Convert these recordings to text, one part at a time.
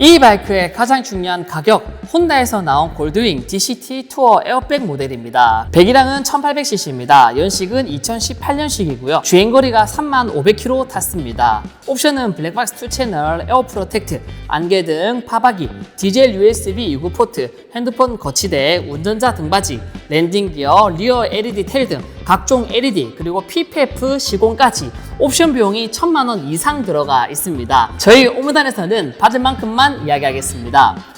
이 바이크의 가장 중요한 가격, 혼다에서 나온 골드윙 DCT 투어 에어백 모델입니다. 배기량은 1800cc입니다. 연식은 2018년식이고요. 주행거리가 3500km 탔습니다. 옵션은 블랙박스 2채널, 에어 프로텍트, 안개 등 파바기, 디젤 USB 2구 포트, 핸드폰 거치대, 운전자 등받이, 랜딩 기어, 리어 LED 텔 등 각종 LED 그리고 PPF 시공까지 옵션 비용이 1000만 원 이상 들어가 있습니다. 저희 오무단에서는 받을 만큼만 이야기하겠습니다.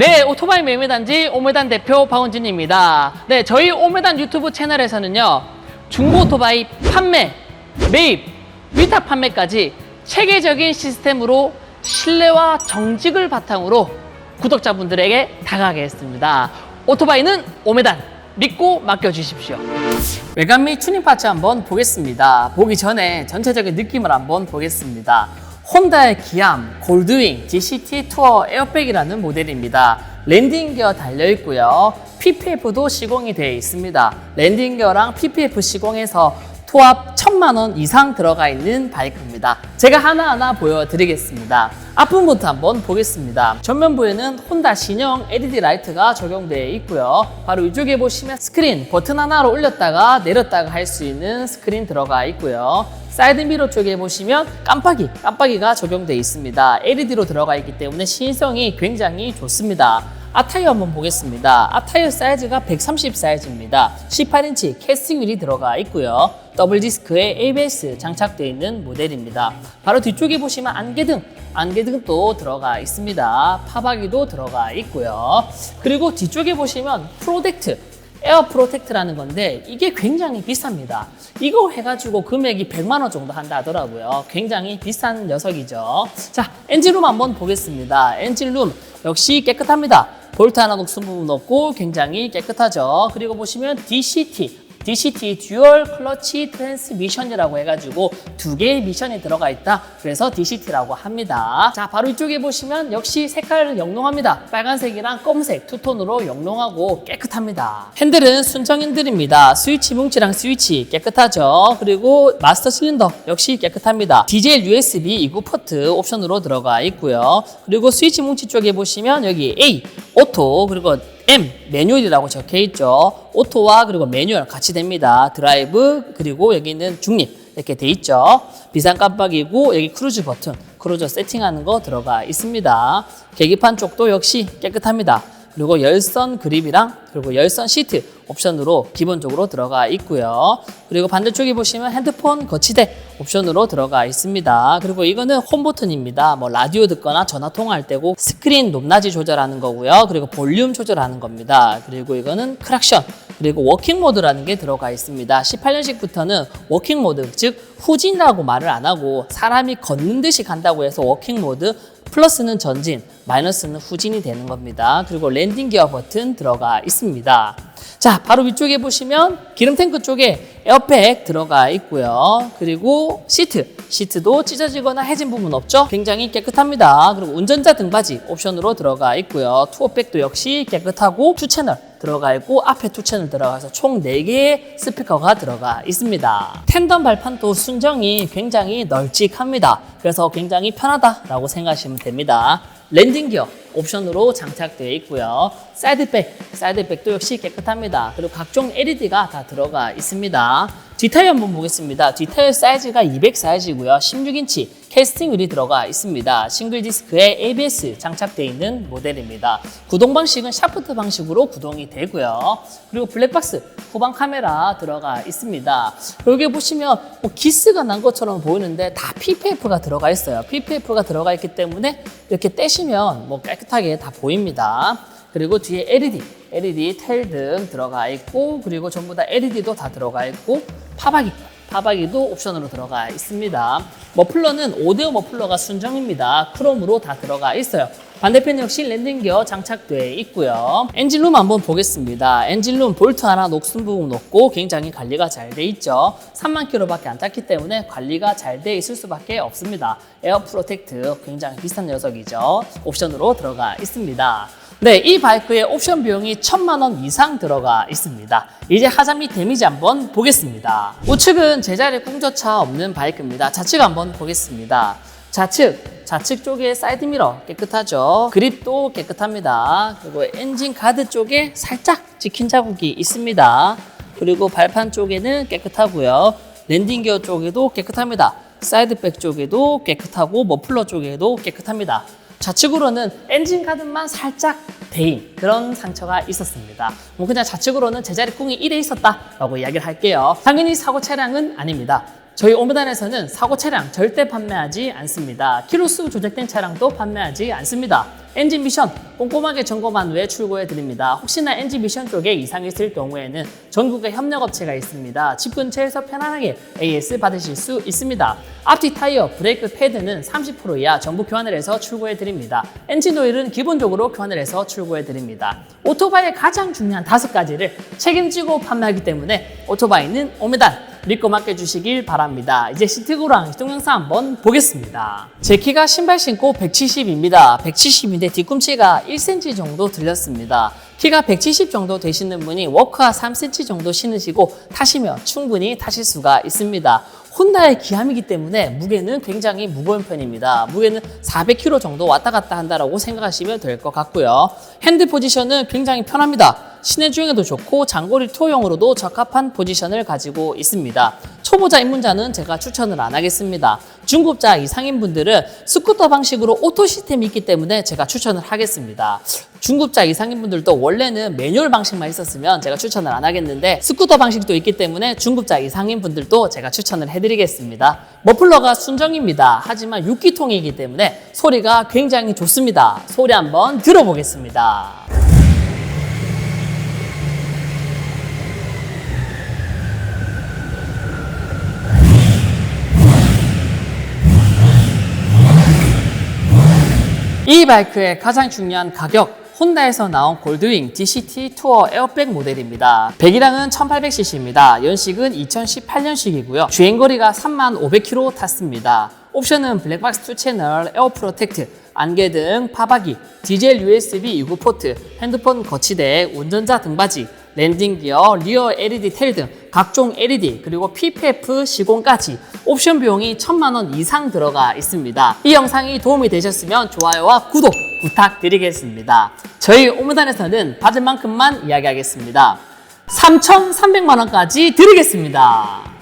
네, 오토바이 매매단지 오메단 대표 박원진입니다. 네, 저희 오메단 유튜브 채널에서는요, 중고 오토바이 판매, 매입, 위탁 판매까지 체계적인 시스템으로 신뢰와 정직을 바탕으로 구독자분들에게 다가가겠습니다. 오토바이는 오메단 믿고 맡겨주십시오. 외관 및 튜닝 파츠 한번 보겠습니다. 보기 전에 전체적인 느낌을 한번 보겠습니다. 혼다의 기암 골드윙 DCT 투어 에어백이라는 모델입니다. 랜딩 기어 달려 있고요. PPF도 시공이 되어 있습니다. 랜딩 기어랑 PPF 시공해서 토합 1000만 원 이상 들어가 있는 바이크입니다. 제가 하나하나 보여드리겠습니다. 앞부분부터 한번 보겠습니다. 전면부에는 혼다 신형 LED 라이트가 적용되어 있고요. 바로 이쪽에 보시면 스크린 버튼 하나로 올렸다가 내렸다가 할 수 있는 스크린 들어가 있고요. 사이드 미러 쪽에 보시면 깜빡이, 깜빡이가 적용되어 있습니다. LED로 들어가 있기 때문에 시인성이 굉장히 좋습니다. 앞타이어 한번 보겠습니다. 앞타이어 사이즈가 130 사이즈입니다. 18인치 캐스팅 휠이 들어가 있고요. 더블 디스크에 ABS 장착되어 있는 모델입니다. 바로 뒤쪽에 보시면 안개등, 안개등도 들어가 있습니다. 파바기도 들어가 있고요. 그리고 뒤쪽에 보시면 프로젝트, 에어 프로텍트라는 건데 이게 굉장히 비쌉니다. 이거 해가지고 금액이 100만 원 정도 한다 하더라고요. 굉장히 비싼 녀석이죠. 자, 엔진룸 한번 보겠습니다. 엔진룸 역시 깨끗합니다. 볼트 하나 녹슨 부분 없고 굉장히 깨끗하죠. 그리고 보시면 DCT DCT 듀얼 클러치 트랜스미션이라고 해가지고 두 개의 미션이 들어가 있다. 그래서 DCT라고 합니다. 자, 바로 이쪽에 보시면 역시 색깔 영롱합니다. 빨간색이랑 검색 투톤으로 영롱하고 깨끗합니다. 핸들은 순정 핸들입니다. 스위치 뭉치랑 스위치 깨끗하죠. 그리고 마스터 실린더 역시 깨끗합니다. 디젤 USB 2구 포트 옵션으로 들어가 있고요. 그리고 스위치 뭉치 쪽에 보시면 여기 A 오토 그리고 M 매뉴얼이라고 적혀 있죠. 오토와 그리고 매뉴얼 같이 됩니다. 드라이브 그리고 여기는 중립 이렇게 돼 있죠. 비상 깜빡이고 여기 크루즈 버튼, 크루저 세팅하는 거 들어가 있습니다. 계기판 쪽도 역시 깨끗합니다. 그리고 열선 그립이랑 그리고 열선 시트 옵션으로 기본적으로 들어가 있고요. 그리고 반대쪽에 보시면 핸드폰 거치대 옵션으로 들어가 있습니다. 그리고 이거는 홈 버튼입니다. 뭐 라디오 듣거나 전화 통화할 때고 스크린 높낮이 조절하는 거고요. 그리고 볼륨 조절하는 겁니다. 그리고 이거는 크락션 그리고 워킹 모드라는 게 들어가 있습니다. 18년식부터는 워킹 모드 즉 후진이라고 말을 안 하고 사람이 걷는 듯이 간다고 해서 워킹 모드 플러스는 전진, 마이너스는 후진이 되는 겁니다. 그리고 랜딩 기어 버튼 들어가 있습니다. 자, 바로 위쪽에 보시면 기름 탱크 쪽에 에어백 들어가 있고요. 그리고 시트, 시트도 찢어지거나 해진 부분 없죠? 굉장히 깨끗합니다. 그리고 운전자 등받이 옵션으로 들어가 있고요. 투어백도 역시 깨끗하고 투 채널 들어가 있고 앞에 투 채널 들어가서 총 4개의 스피커가 들어가 있습니다. 텐덤 발판도 순정이 굉장히 널찍합니다. 그래서 굉장히 편하다라고 생각하시면 됩니다. 랜딩 기어 옵션으로 장착되어 있고요. 사이드백, 사이드백도 역시 깨끗합니다. 그리고 각종 LED가 다 들어가 있습니다. 뒷타이어 한번 보겠습니다. 뒷타이어 사이즈가 200 사이즈고요. 16인치 캐스팅 휠이 들어가 있습니다. 싱글 디스크에 ABS 장착되어 있는 모델입니다. 구동 방식은 샤프트 방식으로 구동이 되고요. 그리고 블랙박스 후방 카메라 들어가 있습니다. 여기 보시면 뭐 기스가 난 것처럼 보이는데 다 PPF가 들어가 있어요. PPF가 들어가 있기 때문에 이렇게 떼시면 뭐 깨끗하게 다 보입니다. 그리고 뒤에 LED, LED 텔 등 들어가 있고 그리고 전부 다 LED도 다 들어가 있고 파바기, 파바기도 옵션으로 들어가 있습니다. 머플러는 오디오 머플러가 순정입니다. 크롬으로 다 들어가 있어요. 반대편 역시 랜딩기어 장착되어 있고요. 엔진룸 한번 보겠습니다. 엔진룸 볼트 하나 녹슨 부분 높고 굉장히 관리가 잘 돼 있죠. 3만 킬로밖에 안 탔기 때문에 관리가 잘 돼 있을 수밖에 없습니다. 에어 프로텍트 굉장히 비싼 녀석이죠. 옵션으로 들어가 있습니다. 네, 이 바이크의 옵션 비용이 천만 원 이상 들어가 있습니다. 이제 하자미 데미지 한번 보겠습니다. 우측은 제자리 꿈조차 없는 바이크입니다. 좌측 한번 보겠습니다. 좌측, 좌측 쪽에 사이드 미러 깨끗하죠. 그립도 깨끗합니다. 그리고 엔진 가드 쪽에 살짝 찍힌 자국이 있습니다. 그리고 발판 쪽에는 깨끗하고요. 랜딩 기어 쪽에도 깨끗합니다. 사이드백 쪽에도 깨끗하고 머플러 쪽에도 깨끗합니다. 좌측으로는 엔진 가든만 살짝 데인 그런 상처가 있었습니다. 뭐 그냥 좌측으로는 제자리 꿍이 1에 있었다라고 이야기를 할게요. 당연히 사고 차량은 아닙니다. 저희 오므단에서는 사고 차량 절대 판매하지 않습니다. 키로수 조작된 차량도 판매하지 않습니다. 엔진 미션 꼼꼼하게 점검한 후에 출고해 드립니다. 혹시나 엔진 미션 쪽에 이상이 있을 경우에는 전국에 협력업체가 있습니다. 집 근처에서 편안하게 AS 받으실 수 있습니다. 앞뒤 타이어, 브레이크 패드는 30% 이하 전부 교환을 해서 출고해 드립니다. 엔진 오일은 기본적으로 교환을 해서 출고해 드립니다. 오토바이의 가장 중요한 다섯 가지를 책임지고 판매하기 때문에 오토바이는 오메단 믿고 맡겨주시길 바랍니다. 이제 시트고랑 동영상 한번 보겠습니다. 제 키가 신발 신고 170입니다. 170인데 뒤꿈치가 1cm 정도 들렸습니다. 키가 170 정도 되시는 분이 워크화 3cm 정도 신으시고 타시면 충분히 타실 수가 있습니다. 혼다의 기함이기 때문에 무게는 굉장히 무거운 편입니다. 무게는 400kg 정도 왔다 갔다 한다라고 생각하시면 될 것 같고요. 핸드 포지션은 굉장히 편합니다. 시내 주행에도 좋고 장거리 투어용으로도 적합한 포지션을 가지고 있습니다. 초보자 입문자는 제가 추천을 안 하겠습니다. 중급자 이상인 분들은 스쿠터 방식으로 오토 시스템이 있기 때문에 제가 추천을 하겠습니다. 중급자 이상인 분들도 원래는 매뉴얼 방식만 있었으면 제가 추천을 안 하겠는데 스쿠터 방식도 있기 때문에 중급자 이상인 분들도 제가 추천을 해드리겠습니다. 머플러가 순정입니다. 하지만 6기통이기 때문에 소리가 굉장히 좋습니다. 소리 한번 들어보겠습니다. 이 바이크의 가장 중요한 가격 혼다에서 나온 골드윙 DCT 투어 에어백 모델입니다. 배기량은 1800cc입니다. 연식은 2018년식이고요. 주행거리가 3500km 탔습니다. 옵션은 블랙박스 2 채널 에어 프로텍트, 안개 등, 파바기, 디젤 USB 2구 포트, 핸드폰 거치대, 운전자 등받이, 랜딩 기어, 리어 LED 텔등 각종 LED 그리고 PPF 시공까지 옵션 비용이 천만 원 이상 들어가 있습니다. 이 영상이 도움이 되셨으면 좋아요와 구독 부탁드리겠습니다. 저희 오므단에서는 받을 만큼만 이야기하겠습니다. 3,300만 원까지 드리겠습니다.